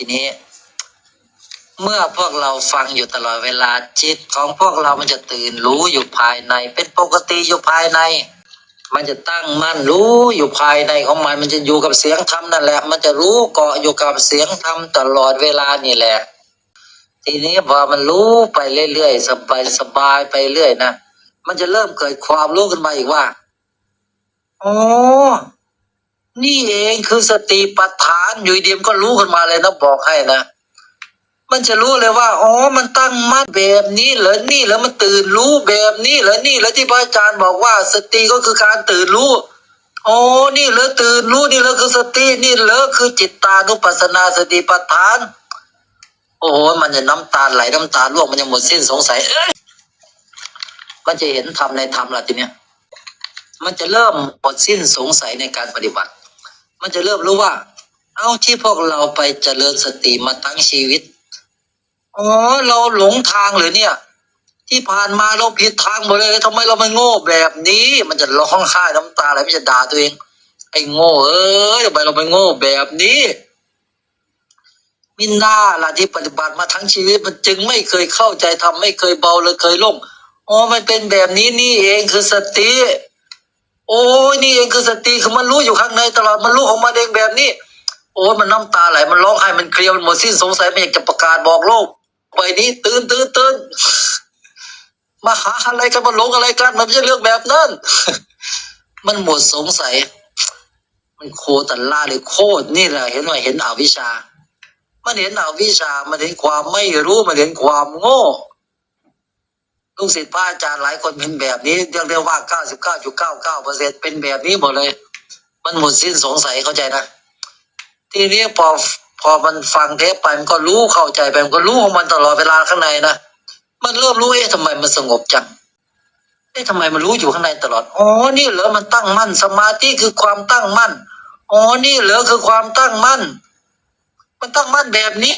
ทีนี้ เมื่อพวกเราฟังอยู่ตลอดเวลาจิตของพวกเรามันจะตื่นรู้อยู่ภายใน เป็นปกติอยู่ภายใน มันจะตั้งมั่นรู้อยู่ภายในของมัน มันจะอยู่กับเสียงธรรมนั่นแหละ มันจะรู้เกาะอยู่กับเสียงธรรมตลอดเวลานี่แหละ ทีนี้พอมันรู้ไปเรื่อยๆสบายสบายไปเรื่อยนะมันจะเริ่มเกิดความรู้ขึ้นมาอีกว่าอ๋อ นี่เองคือสติปัฏฐานอยู่ดียมก็รู้ขึ้นมาเลยนะบอกให้นะมันจะรู้เลยว่าอ๋อมันตั้งมั่นแบบนี้เหรอนี่เหรอมันตื่นรู้แบบนี้เหรอนี่เหรอที่พระอาจารย์บอกว่า สติก็คือการตื่นรู้อ๋อนี่เหรอตื่นรู้นี่เหรอคือสตินี่เหรอคือจิตตานุปัสสนาสติปัฏฐาน โอ้โหมันจะน้ำตาไหลน้ำตาร่วงมันจะหมดสิ้นสงสัยเอ้ยมันจะเห็นธรรมในธรรมละทีเนี้ยมันจะเริ่มหมดสิ้นสงสัยในการปฏิบัติ มันจะเริ่มรู้ว่า เอ้าที่พวกเราไปเจริญสติมาทั้งชีวิตอ๋อเราหลงทางเหรือเนี่ย ที่ผ่านมาเราผิดทางหมดเลยทำไมเราไม่โง่แบบนี้ มันจะร้องไห้น้ำตาอะไรไม่จะด่าตัวเอง ไอ้โง่เอ้ยทำไมเราไม่โง่แบบนี้มิน่าล่ะที่ปฏิบัติมาทั้งชีวิตมันจึงไม่เคยเข้าใจทำไม่เคยเบาเลยเคยล่มอ๋อมันเป็นแบบนี้นี่เองคือสติ โอ้ยนี่เองคือสติคือมันรู้อยู่ข้างในตลอดมันรู้ของมันเองแบบนี้ โอ้ยมันน้ำตาไหลมันร้องไห้มันเคลียร์มันหมดสิ้นสงสัยไม่อยากจะประกาศบอกโลกไปนี้ตื่นตื่นตื่นมาหาอะไรกันมาหลงอะไรกันมันไม่ใช่เรื่องแบบนั้น มันหมดสงสัย มันโคตรล่าเลยโคตรนี่แหละเห็นไหมเห็นอวิชา มันเห็นอวิชา มันเห็นความไม่รู้มันเห็นความโง่ ลูกศิษย์พระอาจารย์หลายคนเป็นแบบนี้เรียกได้ว่าเก้าสิบเก้าจุดเก้าเก้าเปอร์เซ็นเป็นแบบนี้หมดเลย มันหมดสิ้นสงสัยเข้าใจนะ ทีนี้พอพอมันฟังเทปไปมันก็รู้เข้าใจไปมันก็รู้ของมันตลอดเวลาข้างในนะมันเริ่มรู้เอ๊ะทำไมมันสงบจังเอ๊ะทำไมมันรู้อยู่ข้างในตลอดอ๋อนี่เหรอมันตั้งมั่น สมาธิคือความตั้งมั่นอ๋อนี่เหรอคือความตั้งมั่น มันตั้งมั่นแบบนี้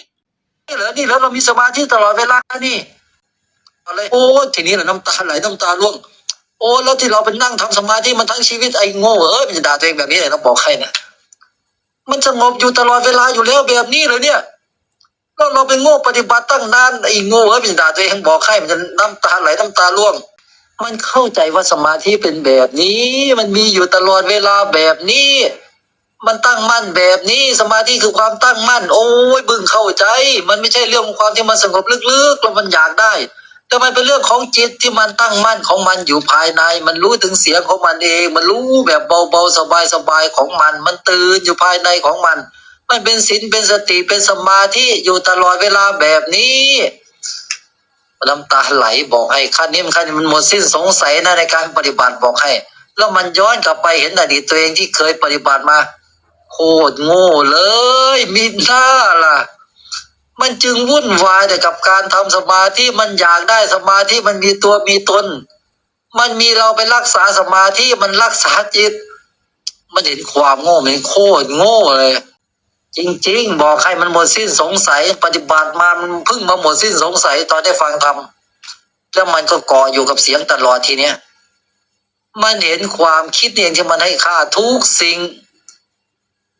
นี่เหรอนี่เหรอเรามีสมาธิตลอดเวลานี่ อะไรโอ้ทีนี้แหละน้ำตาไหลน้ำตาร่วง โอ้แล้วที่เราไปนั่งทำสมาธิมันทั้งชีวิตไอ้โง่เอ้ยมันจะด่าตัวเองแบบนี้เลยต้องบอกใครนะมันสงบอยู่ตลอดเวลาอยู่แล้วแบบนี้เลยเนี่ยก็เราไปโง่ปฏิบัติตั้งนานไอ้โง่เอ้ยมันจะด่าตัวเองบอกให้มันจะน้ำตาไหลน้ำตาร่วง มันเข้าใจว่าสมาธิเป็นแบบนี้ มันมีอยู่ตลอดเวลาแบบนี้ มันตั้งมั่นแบบนี้สมาธิคือความตั้งมั่น โอ้ยบึ้งเข้าใจ มันไม่ใช่เรื่องของความที่มันสงบลึกๆแล้วมันอยากได้ แต่มันเป็นเรื่องของจิตที่มันตั้งมั่นของมันอยู่ภายใน มันรู้ถึงเสียงของมันเอง มันรู้แบบเบาๆสบายๆของมัน มันตื่นอยู่ภายในของมัน มันเป็นศีลเป็นสติเป็นสมาธิอยู่ตลอดเวลาแบบนี้น้ำตาไหลบอกให้ขั้นนี้มันขั้นนี้มันหมดสิ้นสงสัยนะในการปฏิบัติบอกให้ แล้วมันย้อนกลับไปเห็นอดีตตัวเองที่เคยปฏิบัติมา โคตรโง่เลยมีหน้าล่ะ มันจึงวุ่นวายแต่กับการทำสมาธิมันอยากได้สมาธิมันมีตัวมีตน มันมีเราไปรักษาสมาธิมันรักษาจิต มันเห็นความโง่มันโคตรโง่เลย จริง ๆ บอกให้มันหมดสิ้นสงสัย ปฏิบัติมามันเพิ่งมาหมดสิ้นสงสัยตอนได้ฟังธรรมแล้วมันก็เกาะอยู่กับเสียงตลอดทีเนี้ยมันเห็นความคิดเองที่มันให้ค่าทุกสิ่ง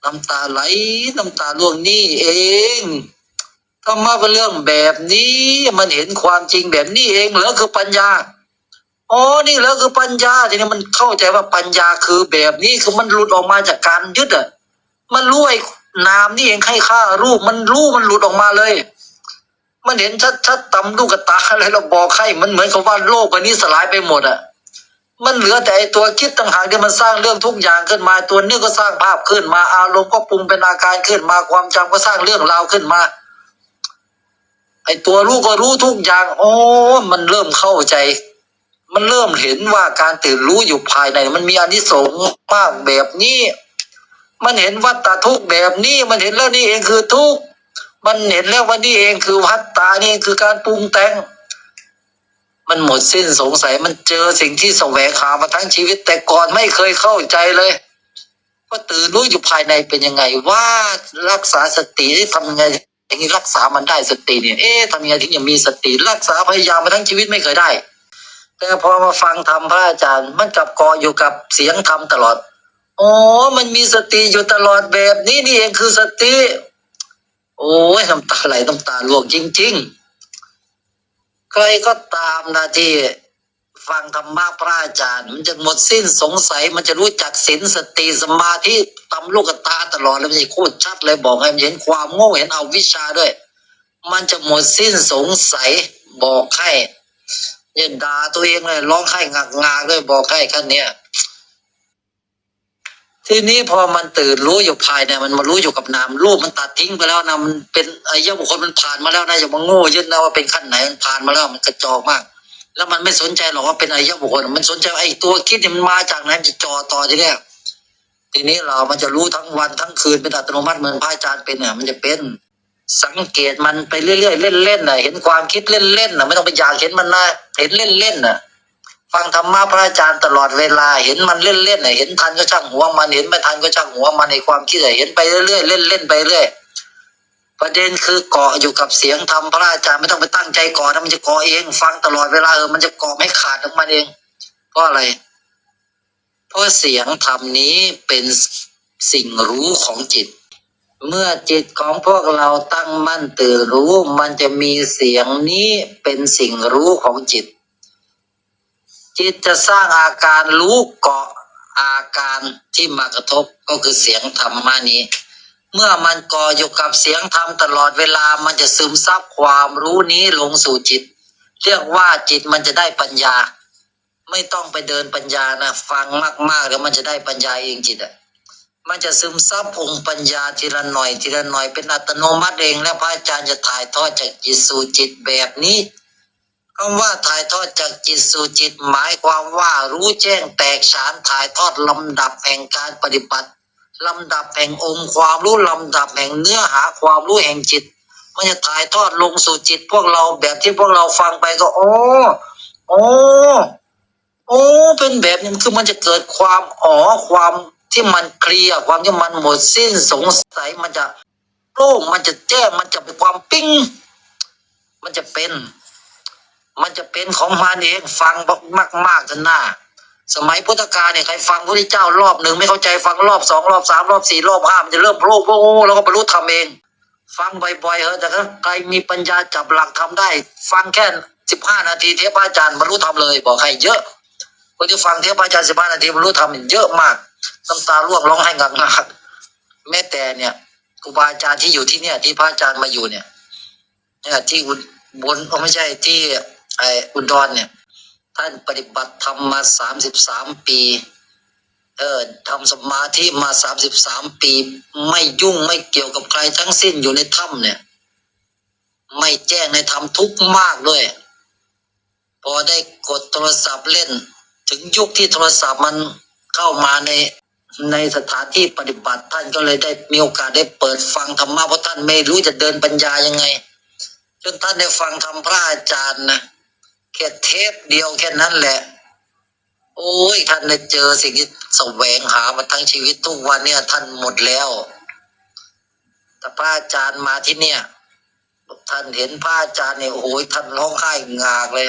น้ำตาไหลน้ำตาร่วงนี่เอง ธรรมะเป็นเรื่องแบบนี้มันเห็นความจริงแบบนี้เองเหรอคือปัญญาอ๋อนี่เหรอคือปัญญาทีนี้มันเข้าใจว่าปัญญาคือแบบนี้คือมันหลุดออกมาจากการยึดอะมันรู้ไอ้นามนี่เองให้ค่ารูปมันรู้มันหลุดออกมาเลย มันเห็นชัดๆตำลูกกระตาอะไรเราบอกให้มันเหมือนกับว่าโลกใบนี้สลายไปหมดอะมันเหลือแต่ไอ้ตัวคิดต่างหากที่มันสร้างเรื่องทุกอย่างขึ้นมาตัวนึกก็สร้างภาพขึ้นมาอารมณ์ก็ปรุงเป็นอาการขึ้นมาความจำก็สร้างเรื่องราวขึ้นมา อ้ตัวรู้ก็รู้ทุกอย่างโอ้มันเริ่มเข้าใจ มันเริ่มเห็นว่าการตื่นรู้อยู่ภายใน มันมีอนิสงส์มากแบบนี้ มันเห็นวัฏฏะทุกแบบนี้ มันเห็นแล้วนี่เองคือทุกมันเห็นแล้วว่านี่เองคือวัฏฏะนี่คือการปรุงแต่ง มันหมดสิ้นสงสัยมันเจอสิ่งที่แสวงหามาทั้งชีวิต แต่ก่อนไม่เคยเข้าใจเลยว่าตื่นรู้อยู่ภายในเป็นยังไง ว่ารักษาสติทำยังไง อย่างนี้รักษามันได้สติเนี่ย เอ๊ะทำยังไงถึงจะมีสติรักษาพยายามมาทั้งชีวิตไม่เคยได้ แต่พอมาฟังธรรมพระอาจารย์ มันกลับกาะอยู่กับเสียงธรรมตลอดอ๋อมันมีสติอยู่ตลอดแบบนี้นี่เองคือสติ โอ้ยน้ำตาไหลน้ำตาร่วงจริง ๆ ใครก็ตามนะที่ ฟังธรรมะพระอาจารย์ มันจะหมดสิ้นสงสัย มันจะรู้จักศีลสติสมาธิตำลูกตาตลอดเลยมันจะโคตรชัดเลยบอกให้มันเห็นความโง่เห็นเอาวิชาด้วย มันจะหมดสิ้นสงสัยบอกให้ย่าด่าตัวเองเลยร้องไห้งักงาด้วยบอกให้ขั้นเนี้ยทีนี้พอมันตื่นรู้อยู่ภายในมันมารู้อยู่กับนามรูปมันตัดทิ้งไปแล้วนะมันเป็นอายะบุคคลมันผ่านมาแล้วนะอย่ามาโง่ยึดนะว่าเป็นขั้นไหนมันผ่านมาแล้วมันกระจอกมาก แล้วมันไม่สนใจหรอกว่าเป็นอายะบุคคลมันสนใจไอ้ตัวคิดเนี่ยมันมาจากไหนจะจอต่อทีเนี้ยทีนี้เรามันจะรู้ทั้งวันทั้งคืนเป็นอัตโนมัติเหมือนพระอาจารย์เป็นเนี่ยมันจะเป็นสังเกตมันไปเรื่อยๆเล่นๆน่ะเห็นความคิดเล่นๆน่ะไม่ต้องไปอยากเห็นมันนะเห็นเล่นๆน่ะฟังธรรมะพระอาจารย์ตลอดเวลา เห็นมันเล่นๆน่ะเห็นทันก็ช่างหัวมันเห็นไม่ทันก็ช่างหัวมันในความคิดเห็นไปเรื่อยๆเล่นๆไปเรื่อย ประเด็นคือเกาะอยู่กับเสียงธรรมพระอาจารย์ไม่ต้องไปตั้งใจเกาะนะมันจะเกาะเอง ฟังตลอดเวลาเออมันจะเกาะไม่ขาดของมันเองเพราะอะไรเพราะเสียงธรรมนี้เป็นสิ่งรู้ของจิต เมื่อจิตของพวกเราตั้งมั่นตื่นรู้ มันจะมีเสียงนี้เป็นสิ่งรู้ของจิต จิตจะสร้างอาการรู้เกาะอาการที่มากระทบก็คือเสียงธรรมะนี้ เมื่อมันก่ออยู่กับเสียงธรรมตลอดเวลามันจะซึมซับความรู้นี้ลงสู่จิต เรียกว่าจิตมันจะได้ปัญญา ไม่ต้องไปเดินปัญญานะฟังมากๆแล้วมันจะได้ปัญญาเองจิตอะมันจะซึมซับองค์ปัญญาทีละหน่อยทีละหน่อยเป็นอัตโนมัติเอง และพระอาจารย์จะถ่ายทอดจากจิตสู่จิตแบบนี้คำว่าถ่ายทอดจากจิตสู่จิตหมายความว่ารู้แจ้งแตกฉานถ่ายทอดลำดับแห่งการปฏิบัติ ลำดับแห่งองค์ความรู้ลำดับแห่งเนื้อหาความรู้แห่งจิต มันจะถ่ายทอดลงสู่จิตพวกเราแบบที่พวกเราฟังไปก็ โอ้โอ้โอ้เป็นแบบนี้คือมันจะเกิดความอ๋อความที่มันเคลียร์ความที่มันหมดสิ้นสงสัยมันจะโล่งมันจะแจ้งมันจะเป็นความปิ้งมันจะเป็น มันจะเป็นของมันเองฟังมากมากๆจนหน้า สมัยพุทธกาลเนี่ยใครฟังพระพุทธเจ้ารอบหนึ่งไม่เข้าใจฟังรอบสองรอบสามรอบสี่รอบห้ามันจะเริ่มโผล่โผล่แล้วก็บรรลุธรรมเอง ฟังบ่อยๆเถอแต่ถ้าใครมีปัญญาจับหลักทำได้ ฟังแค่สิบห้านาทีเทปอาจารย์บรรลุธรรมเลย บอกให้เยอะคนที่ฟังเทปอาจารย์สิบห้านาทีบรรลุธรรมเยอะมากน้ำตาร่วงร้องไห้งักงักแม้แต่เนี่ยครูบาอาจารย์ที่อยู่ที่เนี่ย ที่พระอาจารย์มาอยู่เนี่ยเนี่ยที่อุบลเอ้าไม่ใช่ที่ไออุดรเนี่ย ท่านปฏิบัติธรรมมาสามสิบสามปี เออทำสมาธิมาสามสิบสามปี ไม่ยุ่งไม่เกี่ยวกับใครทั้งสิ้นอยู่ในถ้ำเนี่ย ไม่แจ้งในธรรมทุกมากด้วย พอได้กดโทรศัพท์เล่น ถึงยุคที่โทรศัพท์มันเข้ามาในในสถานที่ปฏิบัติท่านก็เลยได้มีโอกาสได้เปิดฟังธรรมะเพราะท่านไม่รู้จะเดินปัญญายังไง จนท่านได้ฟังธรรมพระอาจารย์นะ แค่เทปเดียวแค่นั้นแหละ โอ้ยท่านได้เจอสิ่งที่แสวงหามาทั้งชีวิตทุกวันเนี่ย ท่านหมดแล้วแต่พระอาจารย์มาที่เนี่ย ท่านเห็นพระอาจารย์เนี่ยโอ้ยท่านร้องไห้งากเลย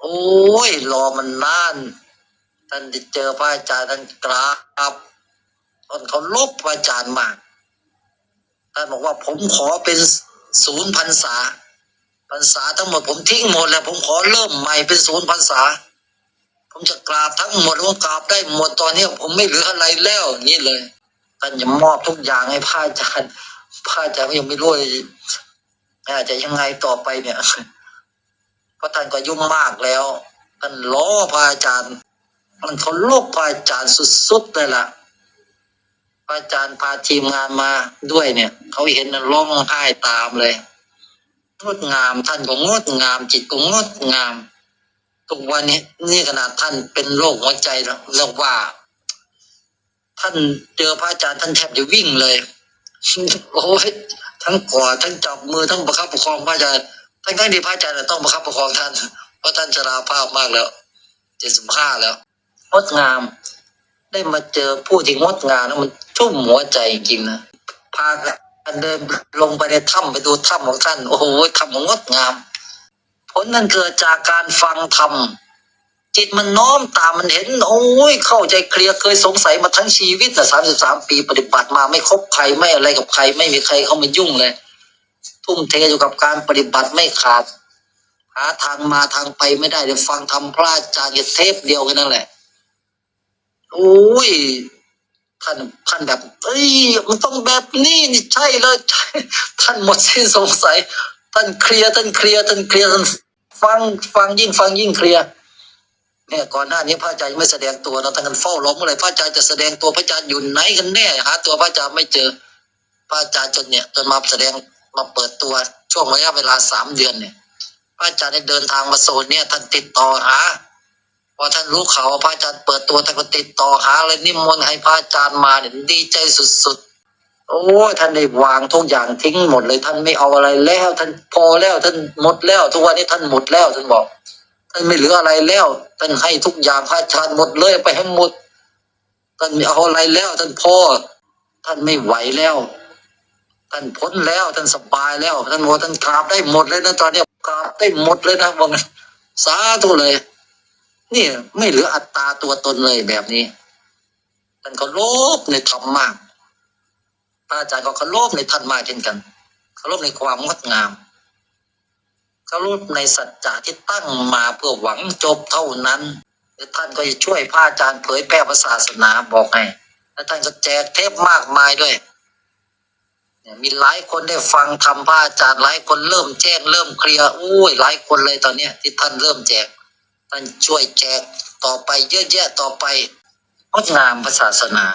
โอ้ยรอมันนาน ท่านได้เจอพระอาจารย์ท่านกราบท่านเขาลบพระอาจารย์มากท่านบอกว่าผมขอเป็นศูนย์พรรษา พรรษาทั้งหมดผมทิ้งหมดแล้วผมขอเริ่มใหม่เป็นศูนย์พรรษา ผมจะกราบทั้งหมดผมกราบได้หมดตอนนี้ผมไม่เหลืออะไรแล้วนี่เลยท่านจะมอบทุกอย่างให้พระอาจารย์พระอาจารย์ยังไม่รู้เลยอาจจะยังไงต่อไปเนี่ยเพราะท่านก็ยุ่งมากแล้วท่านล้อพระอาจารย์มันเขาลบพระอาจารย์สุดๆเลยล่ะพระอาจารย์พาทีมงานมาด้วยเนี่ย เขาเห็นร้องไห้ตามเลย งดงาม ท่านก็งดงาม จิตก็งดงาม ทุกวันนี้นี่ขนาดท่านเป็นโรคหัวใจแล้วเรียกว่า ท่านเจอพระอาจารย์ท่านแทบจะวิ่งเลยโอ้ยทั้งกอดทั้งจับมือทั้งประคับประคองพระอาจารย์ทั้งทั้งที่พระอาจารย์ต้องประคับประคองท่านเพราะท่านชราภาพมากแล้วเจ็ดสิบห้าแล้วงดงาม ได้มาเจอผู้ที่งดงามแล้วมันชุ่มหัวใจจริงๆนะพา กันเดินลงไปในถ้ำไปดูถ้ำของท่าน โอ้โหถ้ำงดงาม ผลนั้นเกิดจากการฟังธรรมจิตมันน้อมตามมันเห็น โอ้ยเข้าใจเคลียร์เคยสงสัยมาทั้งชีวิตนะสามสิบสามปีปฏิบัติมาไม่คบใครไม่อะไรกับใคร ไม่มีใครเข้ามายุ่งเลย ทุ่มเทอยู่กับการปฏิบัติไม่ขาด หาทางมาทางไปไม่ได้เดี๋ยวฟังทำพระอาจารย์เทปเดียวกันนั่นแหละโอ้ย ท่านท่านแบบเอ้ยมันต้องแบบนี้นี่ใช่เลยท่านหมดสิ้นสงสัย ท่านเคลียร์ท่านเคลียร์ท่านเคลียร์ท่านฟังฟังยิ่งฟังยิ่งเคลียร์เนี่ยก่อนหน้านี้พระอาจารย์ไม่แสดงตัวนะท่านกันเฝ้าล้อมอะไรพระอาจารย์จะแสดงตัวพระอาจารย์อยู่ไหนกันแน่หาตัวพระอาจารย์ไม่เจอ พระอาจารย์จนเนี่ยจนมาแสดงมาเปิดตัวช่วงระยะเวลาสามเดือนเนี่ย พระอาจารย์ได้เดินทางมาโซนเนี่ยท่านติดต่อหา พอท่านรู้ข่าวว่าพระอาจารย์เปิดตัวท่านก็ติดต่อหาเลยนิมนต์ให้พระอาจารย์มาเนี่ยดีใจสุดๆ โอ้ท่านได้วางทุกอย่างทิ้งหมดเลยท่านไม่เอาอะไรแล้ว ท่านพอแล้วท่านหมดแล้ว ทุกวันนี้ท่านหมดแล้วท่านบอก ท่านไม่เหลืออะไรแล้วท่านให้ทุกอย่างพระอาจารย์หมดเลยไปให้หมดท่านไม่เอาอะไรแล้ว ท่านพอท่านไม่ไหวแล้ว ท่านพ้นแล้วท่านสบายแล้ว ท่านโมท่านกราบได้หมดเลยนะตอนนี้กราบได้หมดเลยนะบอกงั้นสาธุเลย นี่ไม่เหลืออัตตาตัวตนเลยแบบนี้ท่านก็โลภในธรรมมากพระอาจารย์ก็เคารพในท่านมากเช่นกันเคารพในความงดงามเคารพในสัจจะที่ตั้งมาเพื่อหวังจบเท่านั้นและท่านก็จะช่วยพระอาจารย์เผยแพร่ศาสนาบอกให้และท่านก็แจกเทปมากมายด้วยเนี่ยมีหลายคนได้ฟังทำพระอาจารย์หลายคนเริ่มแจ้งเริ่มเคลียร์อุ้ยหลายคนเลยตอนเนี้ยที่ท่านเริ่มแจก ท่านช่วยแจกต่อไปเยอะแยะต่อไปงดงามศาสนา